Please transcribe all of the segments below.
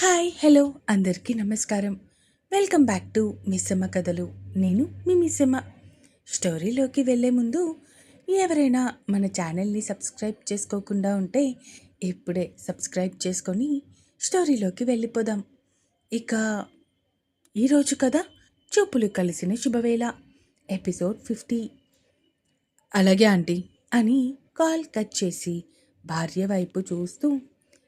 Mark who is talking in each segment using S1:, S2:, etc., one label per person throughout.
S1: Hi hello అందరికీ నమస్కారం. Welcome back to Missamma కథలు. నేను మీ మిస్సమ్మ. స్టోరీలోకి వెళ్ళే ముందు ఎవరైనా మన ఛానల్ని సబ్స్క్రైబ్ చేసుకోకుండా ఉంటే ఇప్పుడే సబ్స్క్రైబ్ చేసుకొని స్టోరీలోకి వెళ్ళిపోదాం. ఇక ఈరోజు కదా చూపులు కలిసిన శుభవేళ. Episode fifty. అలాగే ఆంటీ అని కాల్ కట్ చేసి భార్య వైపు చూస్తూ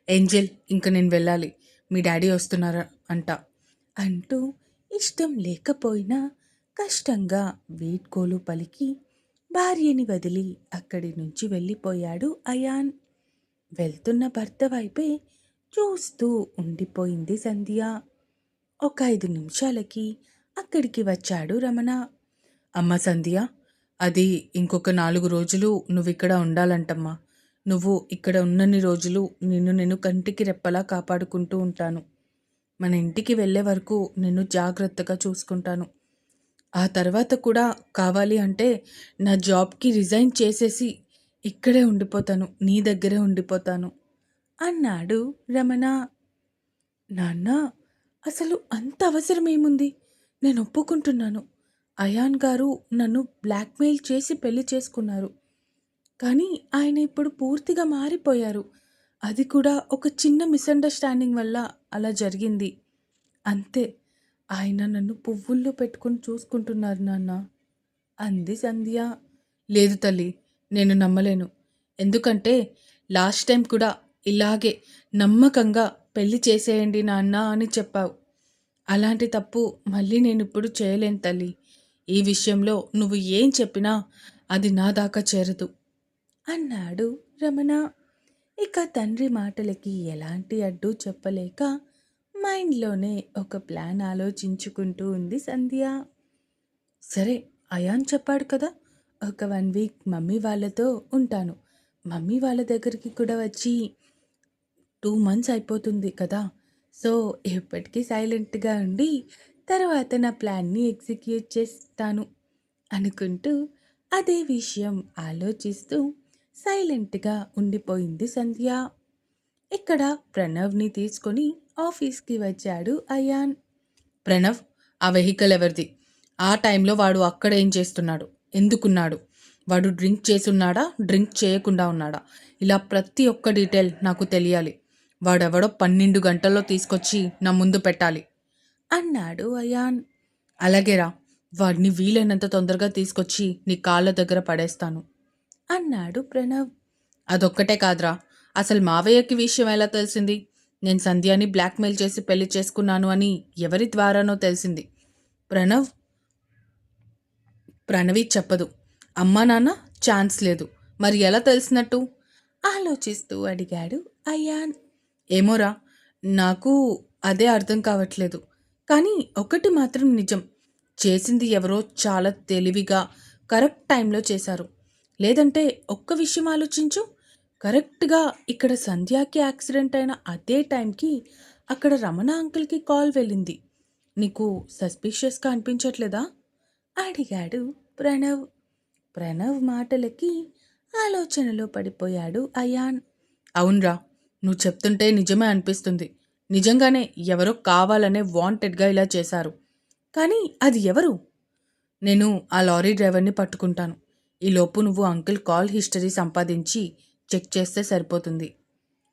S1: ఏంజెల్ ఇంక నేను వెళ్ళాలి. మీ డాడీ వస్తున్నారు అంట. అంటూ ఇష్టం లేకపోయినా కష్టంగా వీడ్కోలు పలికి భార్యని వదిలి అక్కడి నుంచి వెళ్ళిపోయాడు అయాన్. వెళ్తున్న భర్త వైపే చూస్తూ ఉండిపోయింది సంధ్య. ఒక ఐదు నిమిషాలకి అక్కడికి వచ్చాడు రమణ. అమ్మ సంధ్య అది ఇంకొక నాలుగు రోజులు నువ్వు ఇక్కడ ఉండాలంటమ్మా. నువ్వు ఇక్కడ ఉన్నన్ని రోజులు నిన్ను నేను కంటికి రెప్పలా కాపాడుకుంటూ ఉంటాను. మన ఇంటికి వెళ్ళే వరకు నిన్ను జాగ్రత్తగా చూసుకుంటాను. ఆ తర్వాత కూడా కావాలి అంటే నా జాబ్కి రిజైన్ చేసేసి ఇక్కడే ఉండిపోతాను నీ దగ్గరే ఉండిపోతాను అన్నాడు రమణ. నాన్న అసలు అంత అవసరం ఏముంది? నేను ఒప్పుకుంటున్నాను. అయాన్ గారు నన్ను బ్లాక్మెయిల్ చేసి పెళ్ళి చేసుకున్నారు. కానీ ఆయన ఇప్పుడు పూర్తిగా మారిపోయారు. అది కూడా ఒక చిన్న మిస్అండర్స్టాండింగ్ వల్ల అలా జరిగింది. అంతే ఆయన నన్ను పువ్వుల్లో పెట్టుకుని చూసుకుంటున్నారు నాన్న. అంది సంధ్య. లేదు తల్లి నేను నమ్మలేను. ఎందుకంటే లాస్ట్ టైం కూడా ఇలాగే నమ్మకంగా పెళ్ళి చేసేయండి నాన్న అని చెప్పావు. అలాంటి తప్పు మళ్ళీ నేను ఇప్పుడు చేయలేను తల్లి. ఈ విషయంలో నువ్వు ఏం చెప్పినా అది నా దాకా చేరదు. అన్నాడు రమణ. ఇక తండ్రి మాటలకి ఎలాంటి అడ్డు చెప్పలేక మైండ్లోనే ఒక ప్లాన్ ఆలోచించుకుంటూ ఉంది సంధ్య. సరే అయాన్ చెప్పాడు కదా ఒక వన్ వీక్ మమ్మీ వాళ్ళతో ఉంటాను. మమ్మీ వాళ్ళ దగ్గరికి కూడా వచ్చి టూ మంత్స్ అయిపోతుంది కదా సో ఎప్పటికీ సైలెంట్గా ఉండి తర్వాత నా ప్లాన్ని ఎగ్జిక్యూట్ చేస్తాను అనుకుంటూ అదే విషయం ఆలోచిస్తూ సైలెంట్గా ఉండిపోయింది సంధ్య. ఇక్కడ ప్రణవ్ని తీసుకొని ఆఫీస్కి వచ్చాడు అయాన్. ప్రణవ్ ఆ వెహికల్ ఎవరిది? ఆ టైంలో వాడు అక్కడ ఏం చేస్తున్నాడు? ఎందుకున్నాడు? వాడు డ్రింక్ చేసున్నాడా డ్రింక్ చేయకుండా ఉన్నాడా? ఇలా ప్రతి ఒక్క డీటెయిల్ నాకు తెలియాలి. వాడెవడో పన్నెండు గంటల్లో తీసుకొచ్చి నా ముందు పెట్టాలి. అన్నాడు అయాన్. అలాగేరా వాడిని వీలైనంత తొందరగా తీసుకొచ్చి నీ కాళ్ళ దగ్గర పడేస్తాను. అన్నాడు ప్రణవ్. అదొక్కటే కాదురా. అసలు మావయ్యకి విషయం ఎలా తెలిసింది? నేను సంధ్యాని బ్లాక్మెయిల్ చేసి పెళ్ళి చేసుకున్నాను అని ఎవరి ద్వారానో తెలిసింది. ప్రణవ్? ప్రణవి చెప్పదు. అమ్మా నాన్న ఛాన్స్ లేదు. మరి ఎలా తెలిసినట్టు? ఆలోచిస్తూ అడిగాడు అయాన్. ఏమోరా నాకు అదే అర్థం కావట్లేదు. కానీ ఒకటి మాత్రం నిజం. చేసింది ఎవరో చాలా తెలివిగా కరెక్ట్ టైంలో చేశారు. లేదంటే ఒక్క విషయం ఆలోచించు. కరెక్ట్గా ఇక్కడ సంధ్యాకి యాక్సిడెంట్ అయిన అదే టైంకి అక్కడ రమణ అంకుల్కి కాల్ వెళ్ళింది. నీకు సస్పీషియస్గా అనిపించట్లేదా? అడిగాడు ప్రణవ్. ప్రణవ్ మాటలకి ఆలోచనలో పడిపోయాడు అయాన్. అవునరా నువ్వు చెప్తుంటే నిజమే అనిపిస్తుంది. నిజంగానే ఎవరో కావాలనే వాంటెడ్గా ఇలా చేశారు. కానీ అది ఎవరు? నేను ఆ లారీ డ్రైవర్ని పట్టుకుంటాను. ఈలోపు నువ్వు అంకుల్ కాల్ హిస్టరీ సంపాదించి చెక్ చేస్తే సరిపోతుంది.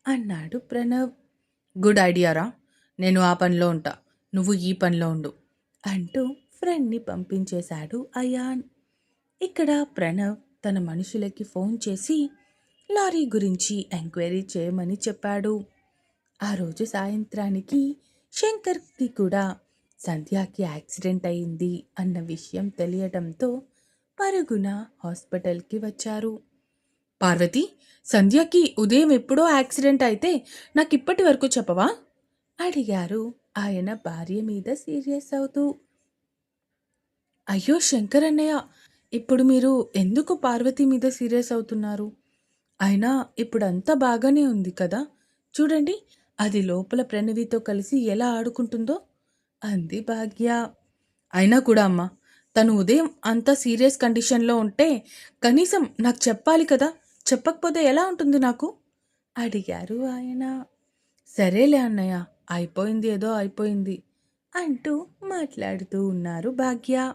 S1: అన్నాడు ప్రణవ్. గుడ్ ఐడియారా నేను ఆ పనిలో ఉంటా. నువ్వు ఈ పనిలో ఉండు అంటూ ఫ్రెండ్ని పంపించేశాడు అయాన్. ఇక్కడ ప్రణవ్ తన మనుషులకి ఫోన్ చేసి లారీ గురించి ఎంక్వైరీ చేయమని చెప్పాడు. ఆ రోజు సాయంత్రానికి శంకర్కి కూడా సంధ్యాకి యాక్సిడెంట్ అయింది అన్న విషయం తెలియడంతో పరుగున హాస్పిటల్కి వచ్చారు. పార్వతి సంధ్యకి ఉదయం ఎప్పుడో యాక్సిడెంట్ అయితే నాకు ఇప్పటి వరకు చెప్పవా? అడిగారు ఆయన భార్య మీద సీరియస్ అవుతూ. అయ్యో శంకర్ అన్నయ్య ఇప్పుడు మీరు ఎందుకు పార్వతి మీద సీరియస్ అవుతున్నారు? అయినా ఇప్పుడు అంతా బాగానే ఉంది కదా? చూడండి అది లోపల ప్రణవితో కలిసి ఎలా ఆడుకుంటుందో అంది భాగ్య. అయినా కూడా అమ్మా తను ఉదయం అంత సీరియస్ కండిషన్లో ఉంటే కనీసం నాకు చెప్పాలి కదా? చెప్పకపోతే ఎలా ఉంటుంది నాకు? అడిగారు ఆయన. సరేలే అన్నయ్య అయిపోయింది ఏదో అయిపోయింది అంటూ మాట్లాడుతూ ఉన్నారు భాగ్య.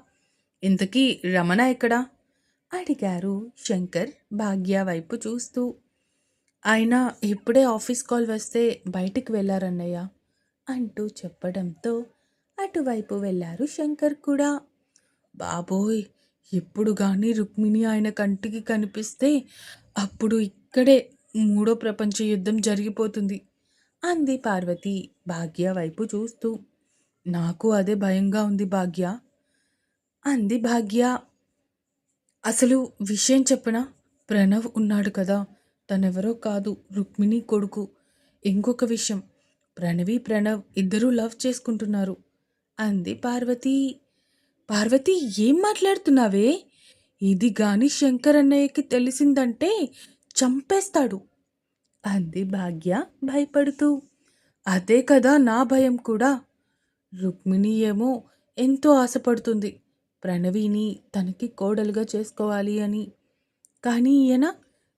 S1: ఇంతకీ రమణ ఎక్కడా? అడిగారు శంకర్ భాగ్య వైపు చూస్తూ. ఆయన ఇప్పుడే ఆఫీస్ కాల్ వస్తే బయటికి వెళ్ళారన్నయ్య అంటూ చెప్పడంతో అటువైపు వెళ్ళారు శంకర్ కూడా. బాబోయ్ ఎప్పుడు కానీ రుక్మిణి ఆయన కంటికి కనిపిస్తే అప్పుడు ఇక్కడే మూడో ప్రపంచ యుద్ధం జరిగిపోతుంది అంది పార్వతి భాగ్య వైపు చూస్తూ. నాకు అదే భయంగా ఉంది భాగ్య అంది భాగ్య. అసలు విషయం చెప్పిన? ప్రణవ్ ఉన్నాడు కదా తనెవరో కాదు రుక్మిణి కొడుకు. ఇంకొక విషయం ప్రణవి ప్రణవ్ ఇద్దరూ లవ్ చేసుకుంటున్నారు అంది పార్వతి. పార్వతి ఏం మాట్లాడుతున్నావే? ఇది గాని శంకర్ అన్నయ్యకి తెలిసిందంటే చంపేస్తాడు. అంది భాగ్య భయపడుతూ. అదే కదా నా భయం కూడా. రుక్మిణి ఏమో ఎంతో ఆశపడుతుంది. ప్రణవిని తనకి కోడలుగా చేసుకోవాలి అని. కానీ ఈయన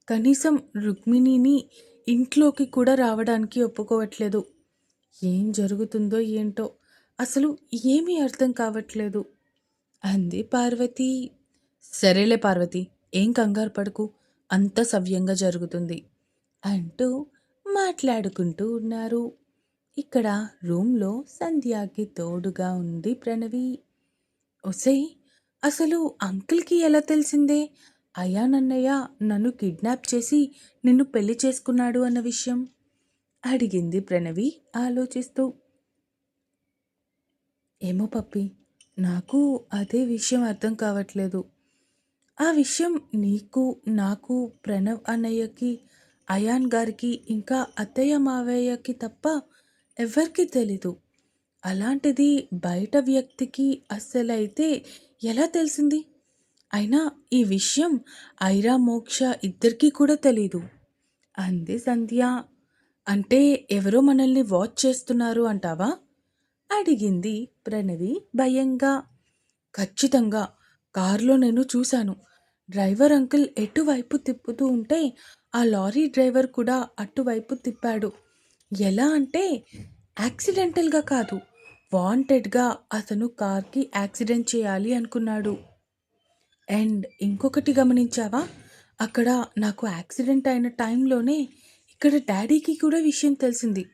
S1: కనీసం రుక్మిణిని ఇంట్లోకి కూడా రావడానికి ఒప్పుకోవట్లేదు. ఏం జరుగుతుందో ఏంటో అసలు ఏమీ అర్థం కావట్లేదు. అంది పార్వతి. సరేలే పార్వతి ఏం కంగారు పడకు అంత సవ్యంగా జరుగుతుంది అంటూ మాట్లాడుకుంటూ ఉన్నారు. ఇక్కడ రూమ్లో సంధ్యాకి తోడుగా ఉంది ప్రణవి. ఒసేయ్ అసలు అంకుల్కి ఎలా తెలిసిందే? అయానన్నయ్య నన్ను కిడ్నాప్ చేసి నిన్ను పెళ్ళి చేసుకున్నాడు అన్న విషయం? అడిగింది ప్రణవి ఆలోచిస్తూ. ఏమో పప్పి నాకు అదే విషయం అర్థం కావట్లేదు. ఆ విషయం నీకు నాకు ప్రణవ్ అన్నయ్యకి అయాన్ గారికి ఇంకా అత్తయ్య మావయ్యకి తప్ప ఎవరికీ తెలీదు. అలాంటిది బయట వ్యక్తికి అస్సలైతే ఎలా తెలిసింది? అయినా ఈ విషయం ఐరా మోక్ష ఇద్దరికీ కూడా తెలీదు. అంది సంధ్య. అంటే ఎవరో మనల్ని వాచ్ చేస్తున్నారు అంటావా? అడిగింది ప్రణవి భయంగా ఖచ్చితంగా కారులో నేను చూశాను. డ్రైవర్ అంకుల్ ఎటువైపు తిప్పుతూ ఉంటే ఆ లారీ డ్రైవర్ కూడా అటువైపు తిప్పాడు. ఎలా అంటే యాక్సిడెంటల్గా కాదు వాంటెడ్గా అతను కార్కి యాక్సిడెంట్ చేయాలి అనుకున్నాడు. అండ్ ఇంకొకటి గమనించావా? అక్కడ నాకు యాక్సిడెంట్ అయిన టైంలోనే ఇక్కడ డాడీకి కూడా విషయం తెలిసింది.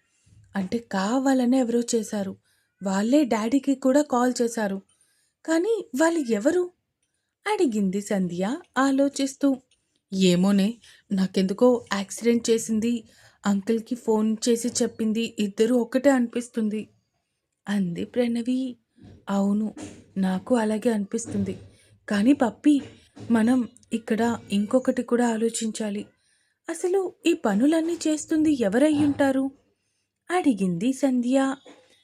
S1: అంటే కావాలనే ఎవరో చేశారు. వాళ్ళే డాడీకి కూడా కాల్ చేశారు. కానీ వాళ్ళు ఎవరు? అడిగింది సంధ్య ఆలోచిస్తూ. ఏమోనే నాకెందుకో యాక్సిడెంట్ చేసింది. అంకుల్కి ఫోన్ చేసి చెప్పింది ఇద్దరు ఒకటే అనిపిస్తుంది. అంది ప్రణవి. అవును నాకు అలాగే అనిపిస్తుంది. కానీ పప్పి మనం ఇక్కడ ఇంకొకటి కూడా ఆలోచించాలి. అసలు ఈ పనులన్నీ చేస్తుంది ఎవరై ఉంటారు? అడిగింది సంధ్య.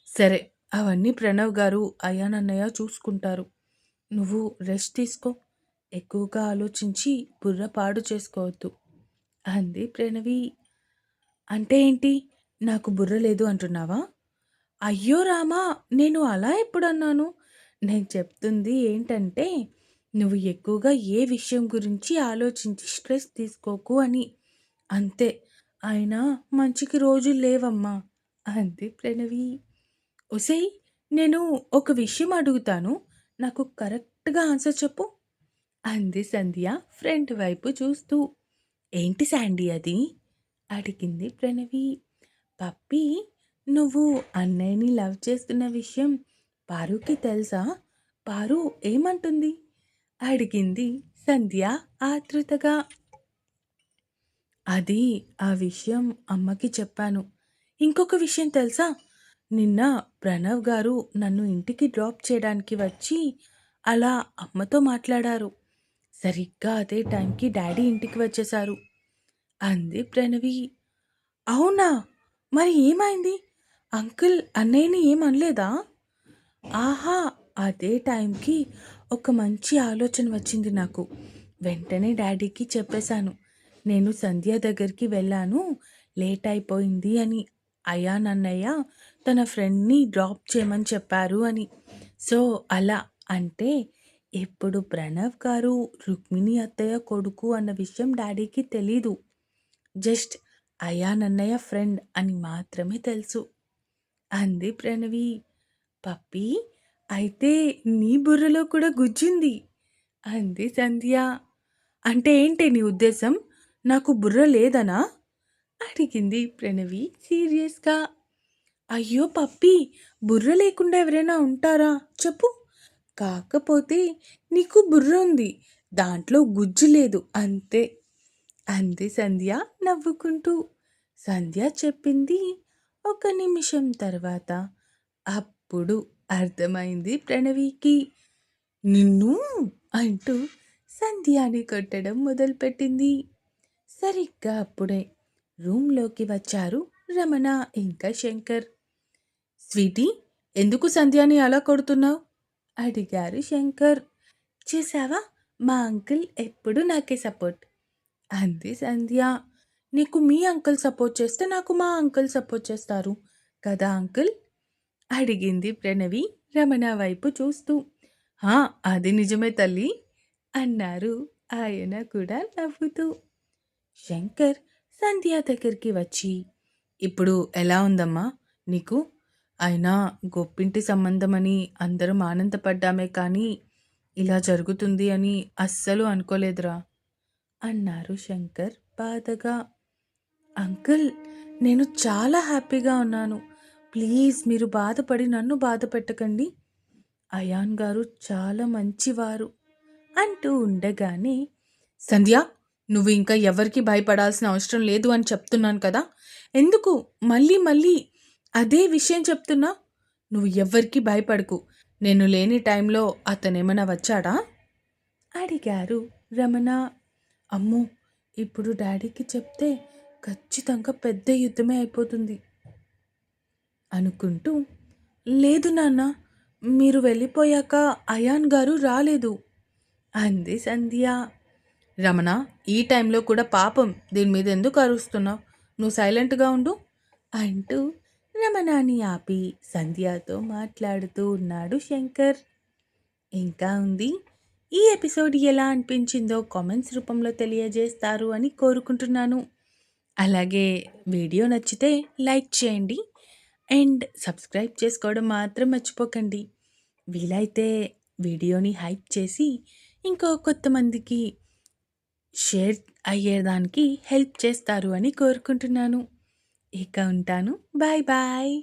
S1: సరే అవన్నీ ప్రణవ్ గారు అయానన్నయ్య చూసుకుంటారు. నువ్వు రెస్ట్ తీసుకో. ఎక్కువగా ఆలోచించి బుర్ర పాడు చేసుకోవద్దు. అంది ప్రణవి. అంటే ఏంటి? నాకు బుర్ర లేదు అంటున్నావా? అయ్యో రామా నేను అలా ఎప్పుడన్నాను? నేను చెప్తుంది ఏంటంటే నువ్వు ఎక్కువగా ఏ విషయం గురించి ఆలోచించి స్ట్రెస్ తీసుకోకు అని. అంతే. అయినా మంచికి రోజులు లేవమ్మా అంది ప్రణవి. ఒసేయ్ నేను ఒక విషయం అడుగుతాను. నాకు కరెక్ట్గా ఆన్సర్ చెప్పు. అంది సంధ్య ఫ్రంట్ వైపు చూస్తూ. ఏంటి శాండీ అది? అడిగింది ప్రణవి. పప్పి నువ్వు అన్నయ్యని లవ్ చేస్తున్న విషయం పారుకి తెలుసా? పారు ఏమంటుంది? అడిగింది సంధ్య ఆతృతగా అది ఆ విషయం అమ్మకి చెప్పాను. ఇంకొక విషయం తెలుసా? నిన్న ప్రణవ్ గారు నన్ను ఇంటికి డ్రాప్ చేయడానికి వచ్చి అలా అమ్మతో మాట్లాడారు. సరిగ్గా అదే టైంకి డాడీ ఇంటికి వచ్చేశారు. అంది ప్రణవి. అవునా? మరి ఏమైంది? అంకుల్ అన్నయ్యని ఏమనలేదా? ఆహా అదే టైంకి ఒక మంచి ఆలోచన వచ్చింది నాకు. వెంటనే డాడీకి చెప్పేశాను. నేను సంధ్య దగ్గరికి వెళ్ళాను. లేట్ అయిపోయింది అని. అయ్యా నన్నయ్య తన ఫ్రెండ్ని డ్రాప్ చేయమని చెప్పారు అని. సో అలా అంటే ఇప్పుడు ప్రణవ్ గారు రుక్మిణి అత్తయ్య కొడుకు అన్న విషయం డాడీకి తెలీదు. జస్ట్ అయ్యా నన్నయ్య ఫ్రెండ్ అని మాత్రమే తెలుసు. అంది ప్రణవి. పప్పి అయితే నీ బుర్రలో కూడా గుజ్జింది. అంది సంధ్య. అంటే ఏంటి నీ ఉద్దేశం? నాకు బుర్ర లేదనా? అడిగింది ప్రణవి సీరియస్గా. అయ్యో పప్పి బుర్ర లేకుండా ఎవరైనా ఉంటారా? చెప్పు. కాకపోతే నీకు బుర్ర ఉంది. దాంట్లో గుజ్జు లేదు. అంతే. అంది సంధ్య నవ్వుకుంటూ. సంధ్య చెప్పింది ఒక నిమిషం తర్వాత. అప్పుడు అర్థమైంది ప్రణవికి. నిన్ను అంటూ సంధ్యాని కొట్టడం మొదలుపెట్టింది. సరిగ్గా అప్పుడే రూమ్లోకి వచ్చారు రమణ ఇంకా శంకర్. స్వీటీ ఎందుకు సంధ్యాని అలా కొడుతున్నావు? అడిగారు శంకర్. చూసావా మా అంకుల్ ఎప్పుడు నాకే సపోర్ట్. అంది సంధ్య. నీకు మీ అంకుల్ సపోర్ట్ చేస్తే నాకు మా అంకుల్ సపోర్ట్ చేస్తారు కదా అంకుల్? అడిగింది ప్రణవి రమణ వైపు చూస్తూ. హా అది నిజమే తల్లి అన్నారు ఆయన కూడా నవ్వుతూ. శంకర్ సంధ్య దగ్గరికి వచ్చి ఇప్పుడు ఎలా ఉందమ్మా నీకు? అయినా గొప్పింటి సంబంధమని అందరం ఆనందపడ్డామే కానీ ఇలా జరుగుతుంది అని అస్సలు అనుకోలేదురా అన్నారు శంకర్ బాధగా. అంకుల్ నేను చాలా హ్యాపీగా ఉన్నాను. ప్లీజ్ మీరు బాధపడి నన్ను బాధ పెట్టకండి. అయాన్ గారు చాలా మంచివారు అంటూ ఉండగానే సంధ్య నువ్వు ఇంకా ఎవరికి భయపడాల్సిన అవసరం లేదు అని చెప్తున్నాను కదా. ఎందుకు? మళ్ళీ మళ్ళీ అదే విషయం చెప్తున్నా. నువ్వు ఎవ్వరికీ భయపడకు. నేను లేని టైంలో అతనేమైనా వచ్చాడా? అడిగారు రమణ. అమ్మో ఇప్పుడు డాడీకి చెప్తే ఖచ్చితంగా పెద్ద యుద్ధమే అయిపోతుంది. అనుకుంటూ లేదు నాన్న మీరు వెళ్ళిపోయాక అయాన్ గారు రాలేదు. అంది సంధ్య. రమణ ఈ టైంలో కూడా పాపం దీని మీద ఎందుకు అరుస్తున్నావు? నువ్వు సైలెంట్గా ఉండు అంటూ రమణాని ఆపి సంధ్యతో మాట్లాడుతూ ఉన్నాడు శంకర్. ఇంకా ఉంది? ఈ ఎపిసోడ్ ఎలా అనిపించిందో కామెంట్స్ రూపంలో తెలియజేస్తారు అని కోరుకుంటున్నాను. అలాగే వీడియో నచ్చితే లైక్ చేయండి అండ్ సబ్స్క్రైబ్ చేసుకోవడం మాత్రం మర్చిపోకండి. వీలైతే వీడియోని హైప్ చేసి ఇంకో కొత్త మందికి షేర్ అయ్యేదానికి హెల్ప్ చేస్తారు అని కోరుకుంటున్నాను. ఇక ఉంటాను. Bye bye.